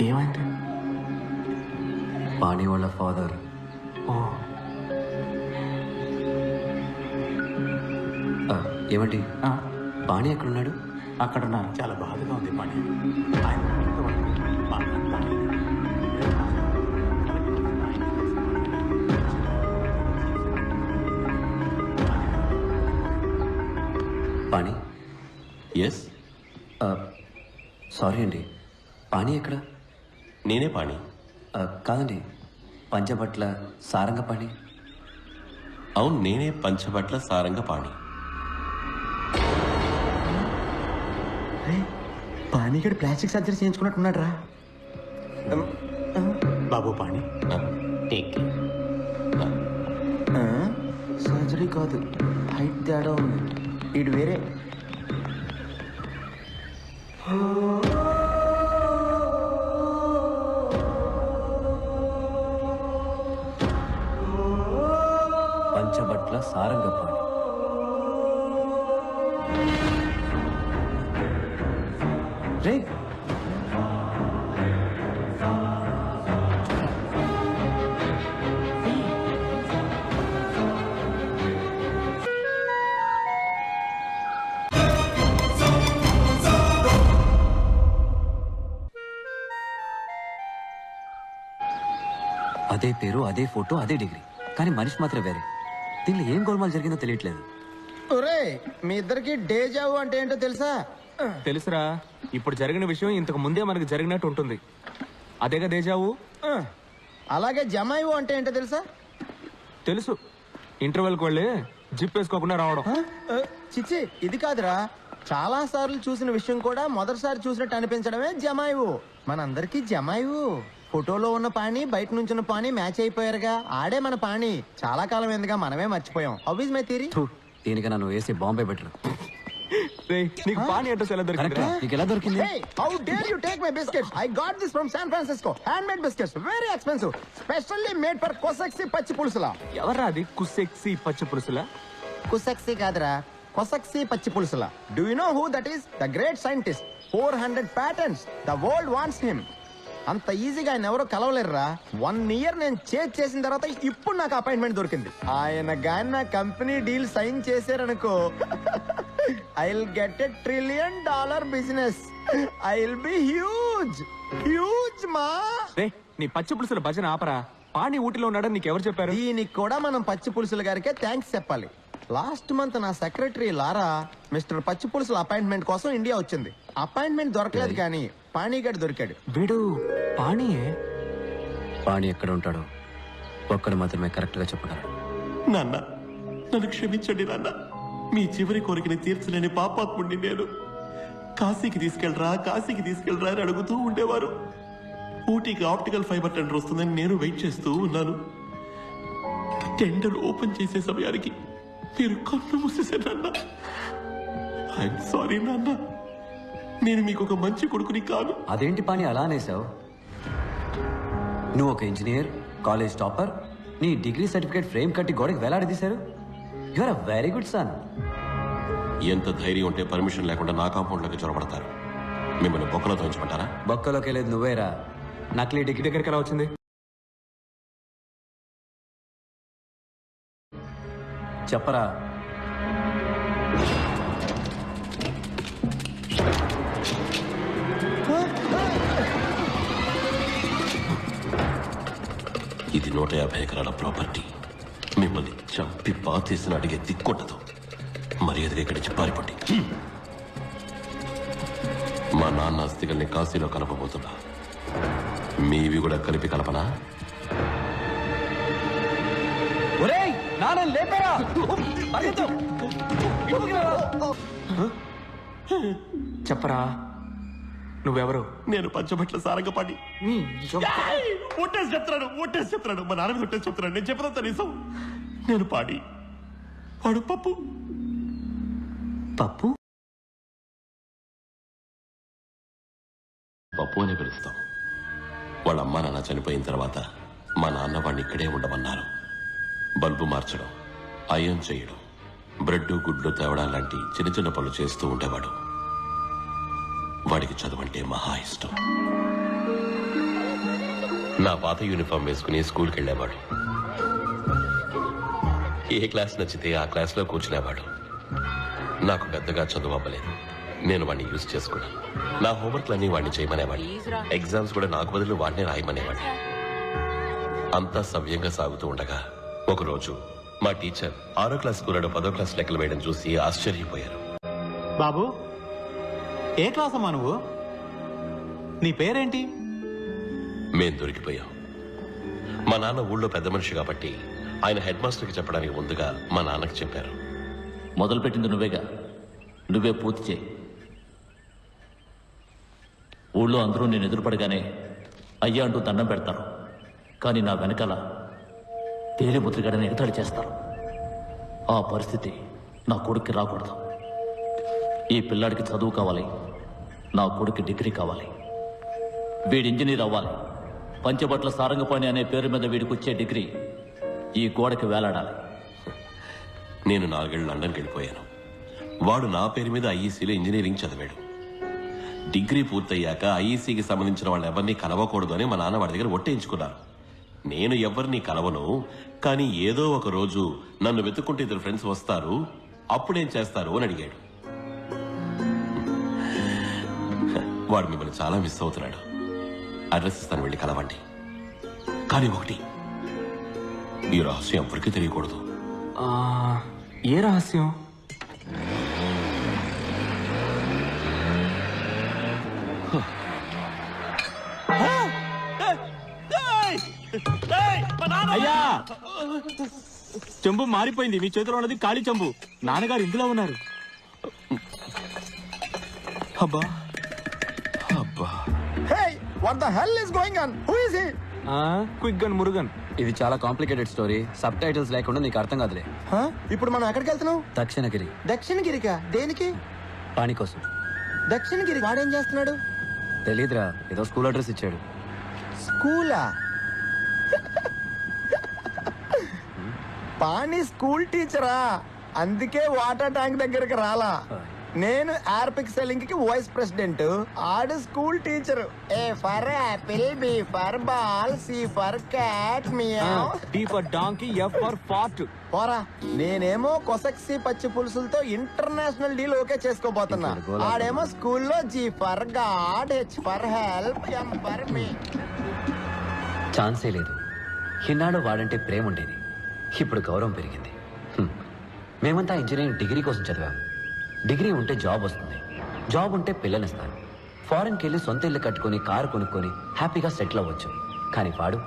ఏమైంది? పాణి వాళ్ళ ఫాదర్. ఓ. ఏమండి? పాణి ఎక్కడున్నాడు? అక్కడ ఉన్నారు చాలా బాధగా ఉంది తాళి. పాణి? ఎస్ సారీ అండి. పాణి ఎక్కడ? నేనే పాణి. ఆ, కాదండి పంచబట్ల సారంగ పాణి. అవును నేనే పంచబట్ల సారంగ పాణి. పానీగడ్ ప్లాస్టిక్ సర్జరీ చేయించుకున్నట్టున్నాడు రా బాబు పాణి. ఆ, టేక్ ఆ, సర్జరీ కాదు హైట్ తేడా ఉంది. ఇటు వేరే. పంచబట్ల సారంగపాణి. రే అదే పేరు అదే ఫోటో అదే డిగ్రీ. కానీ మనిషి మాత్రం వేరే. దీనిలో ఏం గోల్మాల్ జరిగిందో తెలియట్లేదు. ఒరే మీ ఇద్దరికి డేజావు అంటే ఏంటో తెలుసా? తెలుసురా ఇప్పుడు జరిగిన విషయం ఇంతకు ముందే మనకు జరిగినట్టు ఉంటుంది. అదేగా దేజావు అలాగే జమాయివు అంటే ఏంటో తెలుసా? తెలుసు. ఇంటర్వెల్కి వెళ్ళి జిప్ వేసుకోకుండా రావడం. చిచ్చి ఇది కాదురా. చాలా సార్లు చూసిన విషయం కూడా మొదటిసారి చూసినట్టు అనిపించడమే జమాయివు మనందరికీ జమాయివు ఫోటోలో ఉన్న పాణి బయట నుంచిన పాణి మ్యాచ్ అయిపోయారుగా. ఆడే మన పాణి. చాలా కాలం ఎందుగా మనమే మర్చిపోయాం. అవిజ్ మై థీరీ థూ, దీనికన్నా నువ్వు వేసే బాంబే బెటర్ రేయ్, నీకు పానీ అడ్రస్ ఎలా దొరికింది నీకు ఎలా దొరికింది? Hey, how dare you take my biscuits? I got this from San Francisco. Handmade biscuits, very expensive. Specially made for Kosaksi పచ్చి పులుసులా ఎవర్రా అది? కుస్సెక్సి పచ్చి పులుసులా కుసక్సి కాదురా. Kosaksi Pachi Pulusula do you know who that is the great scientist four hundred patterns the world wants him అంత ఈజీగా ఆయన ఎవరో కలవలేరురా. వన్ ఇయర్ నేను చేజ్ చేసిన తర్వాత ఇప్పుడు నాకు అపాయింట్మెంట్ దొరికింది. ఆయన గాని నా company deal sign చేశారనుకో I will get a trillion dollar business I will be huge huge మా రే నీ పచ్చి పులుసుల భజన ఆపరా. పానీ ఊటిలో ఉన్నాడని నీకు ఎవరు చెప్పారు? దీనికి కూడా మనం పచ్చి పులుసుల గారికే థ్యాంక్స్ చెప్పాలి. లాస్ట్ మంత్ నా secretary Laura mister Pachi Pulusula appointment కోసం ఇండియా వచ్చింది. అపాయింట్మెంట్ దొరకలేదు కానీ పానీగడ్ దొరికాడు. వీడు పానీయే పాణి ఎక్కడ ఉంటాడో ఒక్కడు మాత్రమే కరెక్ట్గా చెప్పగలడు. నాన్న నన్ను క్షమించండి నాన్న. మీ చివరి కోరికని తీర్చలేని పాపాత్ముడిని నేను. కాశీకి తీసుకెళ్ళరా కాశీకి తీసుకెళ్ళరా అని అడుగుతూ ఉండేవారు. ఊటీకి ఆప్టికల్ ఫైబర్ టెండర్ వస్తుందని నేను వెయిట్ చేస్తూ ఉన్నాను. టెండర్ ఓపెన్ చేసే సమయానికి మీరు కన్ను మూసేశారు నాన్న. ఐఎమ్ సారీ నాన్న. నేను మీకు ఒక మంచి కొడుకుని కాను అదేంటి పాణి అలా అనేసావు నువ్వు ఒక ఇంజనీర్ కాలేజ్ టాపర్ నీ డిగ్రీ సర్టిఫికేట్ ఫ్రేమ్ కట్టి గోడకి వేలాడదీశారు? Your a very good son ఎంత ధైర్యం ఉంటే పర్మిషన్ లేకుండా నా కాంపౌండ్లోకి చొరబడతారు. మిమ్మల్ని బొక్కలతో ఉంచమంటారా బొక్కలోకి వెళ్ళేది నువ్వేరా? నకిలీ డిగ్రీ దగ్గరికి ఎలా వచ్చింది? చెప్పరా? ఇది నూట యాభై ఎకరాల ప్రాపర్టీ. మిమ్మల్ని చంపి పాతేసిన అడిగే దిక్కుండదు మర్యాదగా ఇక్కడి నుంచి పారిపోండి. మా నాన్న అస్థికల్ని కాశీలో కలపబోతున్నా. మీవి కూడా కలిపి కలపనా. చెప్పరా? నువ్వెవరు? నేను పంచబట్ల సారంగపాటి ఒట్టేసి చెప్తున్నాడు ఒట్టేసి చెప్తున్నాడు మా నాన్న ఒట్టేసి చెప్తున్నాడు. నేను చెప్పదంతా నిజం. నేను పాడి. వాడు పప్పు. పప్పు? పప్పు అని పిలుస్తాం. వాళ్ళ అమ్మ నాన్న చనిపోయిన తర్వాత మా నాన్న వాడిని ఇక్కడే ఉండమన్నారు. బల్బు మార్చడం అయం చేయడం బ్రెడ్ గుడ్లు తేవడం లాంటి చిన్న చిన్న పనులు చేస్తూ ఉండేవాడు. వాడికి చదవంటే మహా ఇష్టం. నా పాత యూనిఫామ్ వేసుకుని స్కూల్కి వెళ్ళేవాడు ఏ క్లాస్ నచ్చితే ఆ క్లాస్లో కూర్చునేవాడు. నాకు పెద్దగా చదువు అవ్వలేదు నేను వాడిని యూజ్ చేసుకున్నాను నా హోంవర్క్లన్నీ వాడిని చేయమనేవాడిని. ఎగ్జామ్స్ కూడా నాకు బదులు వాడిని రాయమనేవాడిని. అంతా సవ్యంగా సాగుతూ ఉండగా ఒకరోజు మా టీచర్ ఆరో క్లాస్ కూరడు పదో క్లాస్ లెక్కలు వేయడం చూసి ఆశ్చర్యపోయారు. బాబు ఏ క్లాస్ అమ్మా నువ్వు? నీ పేరేంటి? మేం దొరికిపోయాం. మా నాన్న ఊళ్ళో పెద్ద మనిషి కాబట్టి ఆయన హెడ్ మాస్టర్కి చెప్పడానికి ముందుగా మా నాన్నకి చెప్పారు. మొదలుపెట్టింది నువ్వేగా? నువ్వే పూర్తి చేయి. ఊళ్ళో అందరూ నేను ఎదురుపడగానే అయ్యా అంటూ దండం పెడతారు. కానీ నా వెనకాల తేలి ముద్రగడని ఎగతాళి చేస్తారు. ఆ పరిస్థితి నా కొడుక్కి రాకూడదు. ఈ పిల్లాడికి చదువు కావాలి. నా కొడుకు డిగ్రీ కావాలి. వీడి ఇంజనీర్ అవ్వాలి. పంచబట్ల సారంగపాణి అనే పేరు మీద వీడికి వచ్చే డిగ్రీ ఈ గోడకి వేలాడాలి. నేను నాలుగేళ్ళు లండన్కి వెళ్ళిపోయాను. వాడు నా పేరు మీద ఐఈసీలో ఇంజనీరింగ్ చదివాడు. డిగ్రీ పూర్తయ్యాక ఐఈసీకి సంబంధించిన వాళ్ళు ఎవరిని కలవకూడదు అని మా నాన్న వాడి దగ్గర ఒట్టేయించుకున్నారు నేను ఎవరిని కలవను కానీ ఏదో ఒక రోజు నన్ను వెతుక్కుంటే ఇద్దరు ఫ్రెండ్స్ వస్తారు అప్పుడేం చేస్తారు అని అడిగాడు. వాడు మిమ్మల్ని చాలా మిస్ అవుతున్నాడు. అడ్రస్ ఇస్తాను వెళ్ళి కలవండి. కానీ ఒకటి ఈ రహస్యం ఎవరికీ తెలియకూడదు. ఆ, ఏ రహస్యం? అయ్యా! చెంబు మారిపోయింది మీ చేతిలో ఉన్నది ఖాళీ చెంబు. నాన్నగారు ఇందులో ఉన్నారు. అబ్బా! What the hell is going on? Who is he? Quick gun Murugan. ఇది చాలా కాంప్లికేటెడ్ స్టోరీ సబ్ టైటిల్స్ లేకుండా నీకు అర్థం కాదులే. Huh? ఇప్పుడు మనం ఎక్కడికి వెళ్తున్నాం? దక్షిణగిరి. దక్షిణగిరికా? దేనికి? పాణి కోసం. దక్షిణగిరి వాడేం చేస్తున్నాడు? తెలీదురా ఏదో స్కూల్ అడ్రస్ ఇచ్చాడు. స్కూలా? పాణి స్కూల్ టీచరా? అందుకే వాటర్ ట్యాంక్ దగ్గరికి రాలా. నేను ఎయిర్ సెల్లింగ్కి వైస్ ప్రెసిడెంట్ ఆడు school teacher. A for apple B for ball C for cat meow. T for donkey F for fart. పోరా నేనేమో కొసక్సి పచ్చి పులుసులతో ఇంటర్నేషనల్ డీల్ ఓకే చేసుకోబోతున్నా. ఆడేమో స్కూల్లో G for God H for help M for me. ఛాన్సే లేదు. ఇన్నాడు వాడంటే ప్రేమ ఉండేది ఇప్పుడు గౌరవం పెరిగింది. మేమంతా ఇంజనీరింగ్ డిగ్రీ కోసం చదివాం. డిగ్రీ ఉంటే జాబ్ వస్తుంది. జాబ్ ఉంటే పిల్లనిస్తారు ఫారెన్కి వెళ్ళి సొంత ఇల్లు కట్టుకొని కారు కొనుక్కొని హ్యాపీగా సెటిల్ అవ్వచ్చు. కానీ వాడు